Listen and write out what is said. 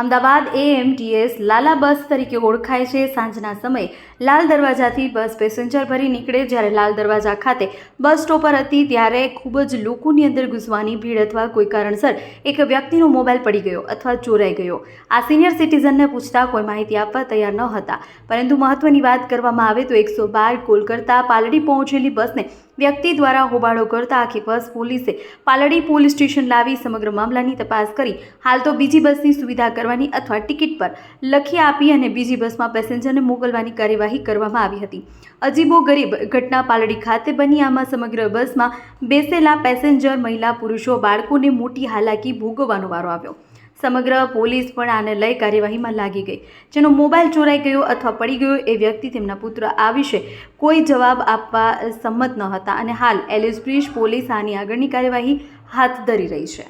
Ahmedabad AMTS લાલા બસ તરીકે ઓળખાય છે. સાંજના સમયે લાલ દરવાજાથી બસ પેસેન્જર ભરી નીકળે. જ્યારે લાલ દરવાજા ખાતે બસ સ્ટોપર હતી, ત્યારે ખૂબ જ લોકોની અંદર ઘૂસવાની ભીડ અથવા કોઈ કારણસર એક વ્યક્તિનો મોબાઈલ પડી ગયો અથવા ચોરાઈ ગયો. આ સિનિયર સિટીઝનને પૂછતા કોઈ માહિતી આપવા તૈયાર ન હતા. પરંતુ મહત્વની વાત કરવામાં આવે તો એકસો બાર કોલ કરતા પાલડી પહોંચેલી બસને વ્યક્તિ દ્વારા હોબાળો કરતા આખી બસ પોલીસે પાલડી પોલીસ સ્ટેશન લાવી સમગ્ર મામલાની તપાસ કરી. હાલ તો બીજી બસની સુવિધા કરવાની અથવા ટિકિટ પર લખી આપી અને બીજી બસમાં પેસેન્જરને મોકલવાની કાર્યવાહી કરવામાં આવી હતી. અજીબો ગરીબ ઘટના પાલડી ખાતે બની. આમાં સમગ્ર બસમાં બેસેલા પેસેન્જર, મહિલા, પુરુષો, બાળકોને મોટી હાલાકી ભોગવવાનો વારો આવ્યો. સમગ્ર પોલીસ પણ આને લઈ કાર્યવાહીમાં લાગી ગઈ. જેનો મોબાઈલ ચોરાઈ ગયો અથવા પડી ગયો એ વ્યક્તિ તેમના પુત્ર આ વિશે કોઈ જવાબ આપવા સંમત ન હતા અને હાલ એલિસ બ્રિજ પોલીસ આની આગળની કાર્યવાહી હાથ ધરી રહી છે.